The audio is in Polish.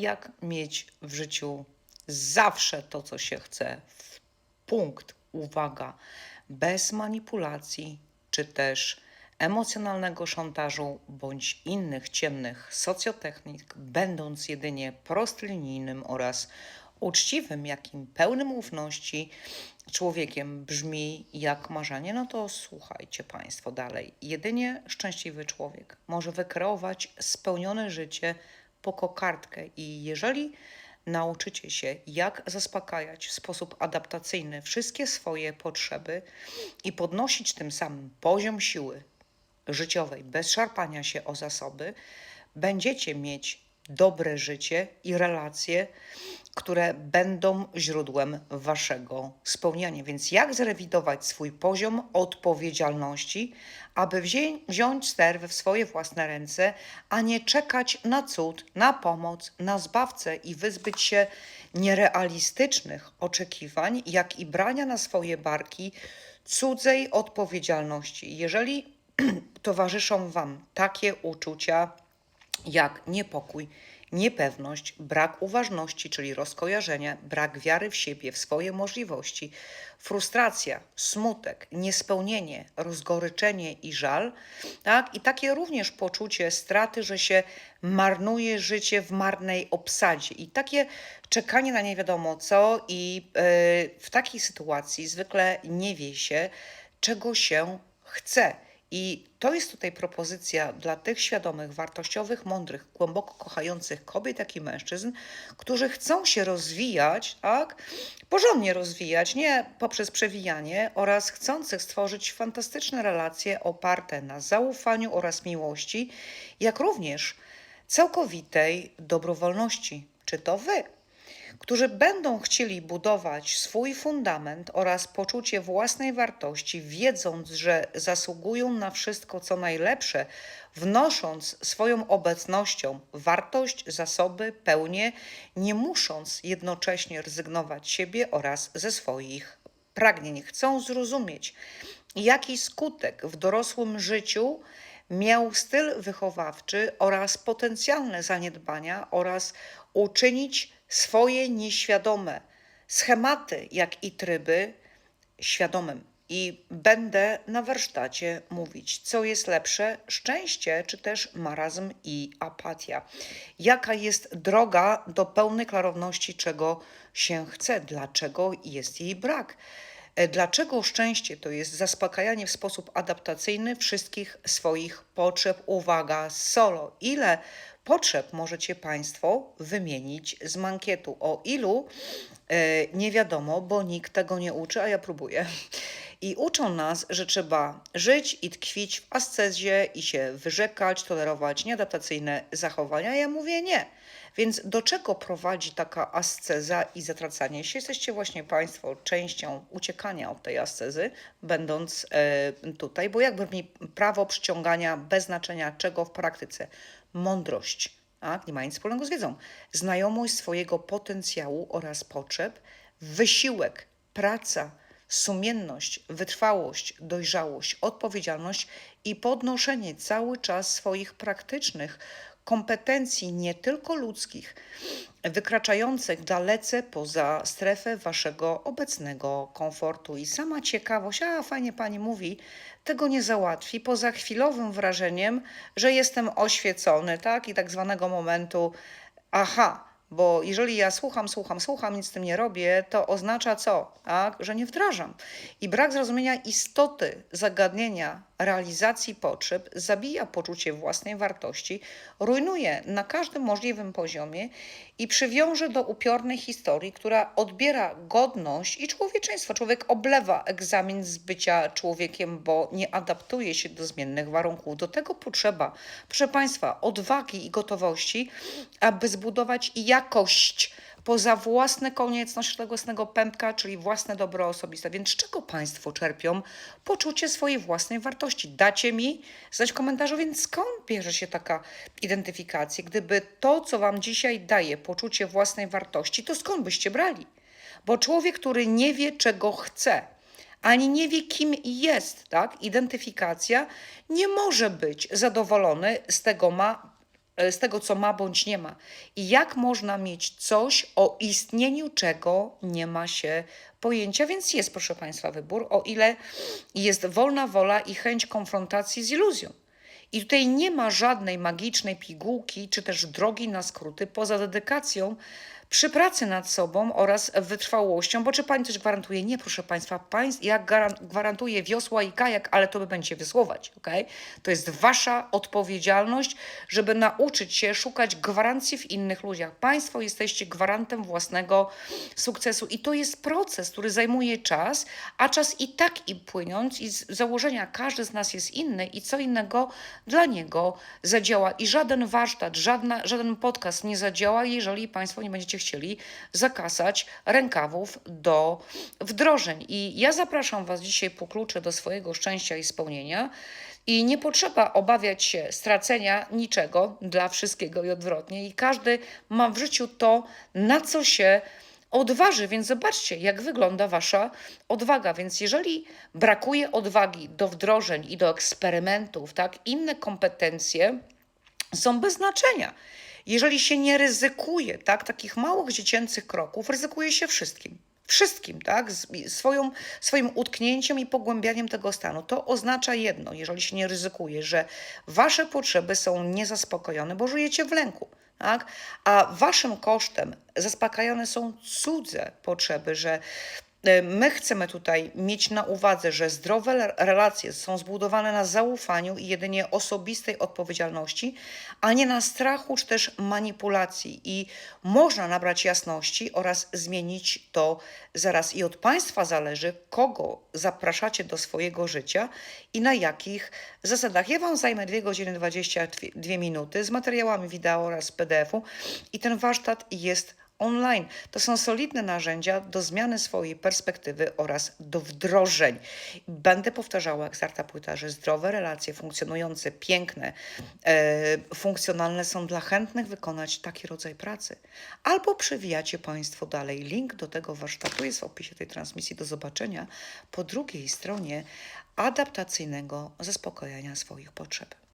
jak mieć w życiu zawsze to, co się chce. Punkt, uwaga, bez manipulacji czy też emocjonalnego szantażu bądź innych ciemnych socjotechnik, będąc jedynie prostolinijnym oraz uczciwym, jakim pełnym ufności człowiekiem brzmi jak marzenie, no to słuchajcie Państwo dalej. Jedynie szczęśliwy człowiek może wykreować spełnione życie kokardkę i jeżeli nauczycie się, jak zaspokajać w sposób adaptacyjny wszystkie swoje potrzeby i podnosić tym samym poziom siły życiowej bez szarpania się o zasoby, będziecie mieć dobre życie i relacje, które będą źródłem waszego spełniania. Więc jak zrewidować swój poziom odpowiedzialności, aby wziąć ster w swoje własne ręce, a nie czekać na cud, na pomoc, na zbawcę i wyzbyć się nierealistycznych oczekiwań, jak i brania na swoje barki cudzej odpowiedzialności. Jeżeli towarzyszą Wam takie uczucia jak niepokój, niepewność, brak uważności, czyli rozkojarzenia, brak wiary w siebie, w swoje możliwości, frustracja, smutek, niespełnienie, rozgoryczenie i żal, tak? I takie również poczucie straty, że się marnuje życie w marnej obsadzie i takie czekanie na nie wiadomo co i yy, w takiej sytuacji zwykle nie wie się, czego się chce. I to jest tutaj propozycja dla tych świadomych, wartościowych, mądrych, głęboko kochających kobiet, jak i mężczyzn, którzy chcą się rozwijać, tak? Porządnie rozwijać, nie poprzez przewijanie, oraz chcących stworzyć fantastyczne relacje oparte na zaufaniu oraz miłości, jak również całkowitej dobrowolności. Czy to wy? Którzy będą chcieli budować swój fundament oraz poczucie własnej wartości, wiedząc, że zasługują na wszystko, co najlepsze, wnosząc swoją obecnością wartość, zasoby, pełnię, nie musząc jednocześnie rezygnować siebie oraz ze swoich pragnień. Chcą zrozumieć, jaki skutek w dorosłym życiu miał styl wychowawczy oraz potencjalne zaniedbania oraz uczynić swoje nieświadome schematy, jak i tryby świadomym. I będę na warsztacie mówić, co jest lepsze, szczęście czy też marazm i apatia. Jaka jest droga do pełnej klarowności, czego się chce, dlaczego jest jej brak. E, Dlaczego szczęście to jest zaspokajanie w sposób adaptacyjny wszystkich swoich potrzeb? Uwaga, solo. Ile potrzeb możecie Państwo wymienić z mankietu? O ilu e, nie wiadomo, bo nikt tego nie uczy, a ja próbuję. I uczą nas, że trzeba żyć i tkwić w ascezie i się wyrzekać, tolerować nieadaptacyjne zachowania. Ja mówię nie. Więc do czego prowadzi taka asceza i zatracanie się? Jesteście właśnie Państwo częścią uciekania od tej ascezy, będąc e, tutaj, bo jakby mi prawo przyciągania bez znaczenia czego w praktyce. Mądrość, tak? nie ma nic wspólnego z wiedzą. Znajomość swojego potencjału oraz potrzeb, wysiłek, praca, sumienność, wytrwałość, dojrzałość, odpowiedzialność i podnoszenie cały czas swoich praktycznych kompetencji, nie tylko ludzkich, wykraczających dalece poza strefę waszego obecnego komfortu. I sama ciekawość, a fajnie pani mówi, tego nie załatwi poza chwilowym wrażeniem, że jestem oświecony, tak? I tak zwanego momentu, aha, bo jeżeli ja słucham, słucham, słucham, nic z tym nie robię, to oznacza co? Tak? Że nie wdrażam. I brak zrozumienia istoty zagadnienia realizacji potrzeb zabija poczucie własnej wartości, rujnuje na każdym możliwym poziomie i przywiąże do upiornej historii, która odbiera godność i człowieczeństwo. Człowiek oblewa egzamin z bycia człowiekiem, bo nie adaptuje się do zmiennych warunków. Do tego potrzeba, proszę Państwa, odwagi i gotowości, aby zbudować jakość poza własne konieczności tego własnego pępka, czyli własne dobro osobiste. Więc z czego Państwo czerpią poczucie swojej własnej wartości? Dacie mi znać w komentarzu, więc skąd bierze się taka identyfikacja? Gdyby to, co Wam dzisiaj daje poczucie własnej wartości, to skąd byście brali? Bo człowiek, który nie wie, czego chce, ani nie wie, kim jest, tak? Identyfikacja nie może być zadowolony z tego ma z tego, co ma bądź nie ma. I jak można mieć coś, o istnieniu czego nie ma się pojęcia, więc jest, proszę Państwa, wybór, o ile jest wolna wola i chęć konfrontacji z iluzją. I tutaj nie ma żadnej magicznej pigułki, czy też drogi na skróty poza dedykacją przy pracy nad sobą oraz wytrwałością, bo czy pani coś gwarantuje? Nie, proszę państwa, państw, ja gwarantuję wiosła i kajak, ale to wy będziecie wiosłować, ok? To jest wasza odpowiedzialność, żeby nauczyć się szukać gwarancji w innych ludziach. Państwo jesteście gwarantem własnego sukcesu i to jest proces, który zajmuje czas, a czas i tak i płynąc i z założenia każdy z nas jest inny i co innego dla niego zadziała i żaden warsztat, żadna, żaden podcast nie zadziała, jeżeli Państwo nie będziecie chcieli zakasać rękawów do wdrożeń. I ja zapraszam Was dzisiaj po klucze do swojego szczęścia i spełnienia. I nie potrzeba obawiać się stracenia niczego dla wszystkiego i odwrotnie. I każdy ma w życiu to, na co się odważy, więc zobaczcie, jak wygląda wasza odwaga. Więc jeżeli brakuje odwagi do wdrożeń i do eksperymentów, tak, inne kompetencje są bez znaczenia. Jeżeli się nie ryzykuje, tak, takich małych dziecięcych kroków, ryzykuje się wszystkim. Wszystkim, tak? Swoją, swoim utknięciem i pogłębianiem tego stanu. To oznacza jedno, jeżeli się nie ryzykuje, że wasze potrzeby są niezaspokojone, bo żyjecie w lęku tak? a waszym kosztem zaspokajane są cudze potrzeby, że my chcemy tutaj mieć na uwadze, że zdrowe relacje są zbudowane na zaufaniu i jedynie osobistej odpowiedzialności, a nie na strachu czy też manipulacji. I można nabrać jasności oraz zmienić to zaraz. I od Państwa zależy, kogo zapraszacie do swojego życia i na jakich zasadach. Ja Wam zajmę 2 godziny 22 minuty z materiałami wideo oraz PDF-u i ten warsztat jest online. To są solidne narzędzia do zmiany swojej perspektywy oraz do wdrożeń. Będę powtarzała, jak starta że zdrowe relacje, funkcjonujące, piękne, e, funkcjonalne są dla chętnych wykonać taki rodzaj pracy. Albo przewijacie Państwo dalej. Link do tego warsztatu jest w opisie tej transmisji. Do zobaczenia po drugiej stronie adaptacyjnego zaspokojenia swoich potrzeb.